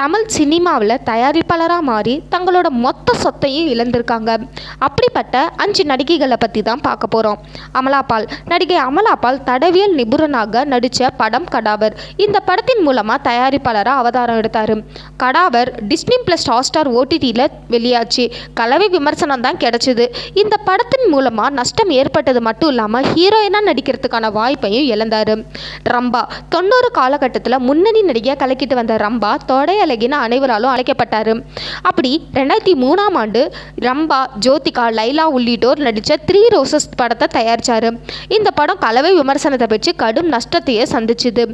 தமிழ் சினிமாவில் தயாரிப்பாளராக மாறி தங்களோட மொத்த சொத்தையும் இழந்திருக்காங்க. அப்படிப்பட்ட அஞ்சு நடிகைகளை பற்றி தான் பார்க்க போகிறோம் அமலாபால் நடிகை அமலாபால் தடவியல் நிபுணனாக நடித்த படம் கடாவர். இந்த படத்தின் மூலமாக தயாரிப்பாளராக அவதாரம் எடுத்தார். கடாவர் டிஸ்னி ப்ளஸ் ஹாட்ஸ்டார் ஓடிடியில் வெளியாச்சு. கலவை விமர்சனம் தான் கிடச்சிது. இந்த படத்தின் மூலமாக நஷ்டம் ஏற்பட்டது மட்டும் இல்லாமல் ஹீரோயினாக நடிக்கிறதுக்கான வாய்ப்பையும் இழந்தார். ரம்பா. தொண்ணூறு காலகட்டத்தில் முன்னணி நடிகையாக கலக்கிட்டு வந்த ரம்பா தொடைய அழகின அனைவராலும் அழைக்கப்பட்டார். அப்படி ரெண்டாயிரத்தி மூணாம் ஆண்டு ரம்பா ஜோதிகா லைலா உள்ளிட்டோர் நடித்த த்ரீ ரோசஸ் படத்தை தயாரித்தார் இந்த படம் கலவை விமர்சனத்தை பெற்று கடும் நஷ்டத்தையே சந்திச்சுது.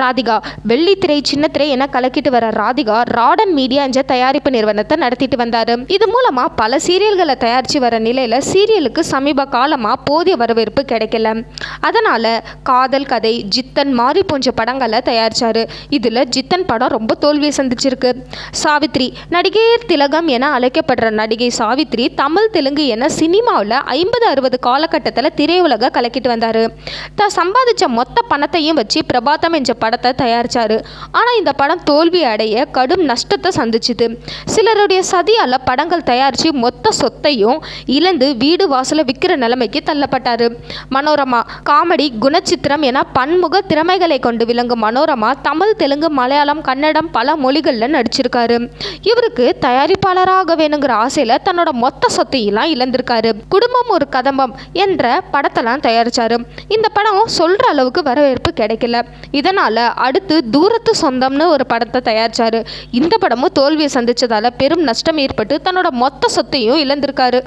ராதிகா வெள்ளித்திரை சின்னத்திரை என கலக்கிட்டு வர ராதிகா ராடன் மீடியா என்ற தயாரிப்பு நிறுவனத்தை நடத்திட்டு வந்தார். இது மூலமாக பல சீரியல்களை தயாரித்து வர நிலையில் சீரியலுக்கு சமீப காலமாக போதிய வரவேற்பு கிடைக்கல. அதனால் காதல் கதை ஜித்தன் மாறி போன்ற படங்களை தயாரித்தார் இதில் ஜித்தன் படம் ரொம்ப தோல்வியை பிடிச்சிருக்கு சாவித்ரி நடிகையர் திலகம் என அழைக்கப்படுற நடிகை சாவித்ரி தமிழ் தெலுங்கு என சினிமாவில் ஐம்பது அறுபது காலகட்டத்தில் திரையுலக கலக்கிட்டு வந்தார். தான் சம்பாதிச்ச மொத்த பணத்தையும் வச்சு பிரபாதம் என்ற படத்தை தயாரித்தார் ஆனால் இந்த படம் தோல்வி அடைய கடும் நஷ்டத்தை சந்திச்சுது. சிலருடைய சதியால் படங்கள் தயாரித்து மொத்த சொத்தையும் இழந்து வீடு வாசலை விற்கிற நிலைமைக்கு தள்ளப்பட்டார். மனோரமா காமெடி குணச்சித்திரம் என பன்முக திறமைகளை கொண்டு விளங்கும் மனோரமா தமிழ் தெலுங்கு மலையாளம் கன்னடம் பல மொழி மொழிகளில் நடிச்சிருக்காரு. இவருக்கு தயாரிப்பாளராக வேணுங்கிற ஆசையில் தன்னோட மொத்த சொத்தையெல்லாம் இழந்திருக்காரு. குடும்பம் ஒரு கதம்பம் என்ற படத்தெல்லாம் தயாரிச்சாரு. இந்த படம் சொல்கிற அளவுக்கு வரவேற்பு கிடைக்கல. இதனால் அடுத்து தூரத்து சொந்தம்னு ஒரு படத்தை தயாரிச்சாரு. இந்த படமும் தோல்வியை சந்திச்சதால பெரும் நஷ்டம் ஏற்பட்டு தன்னோட மொத்த சொத்தையும் இழந்திருக்காரு.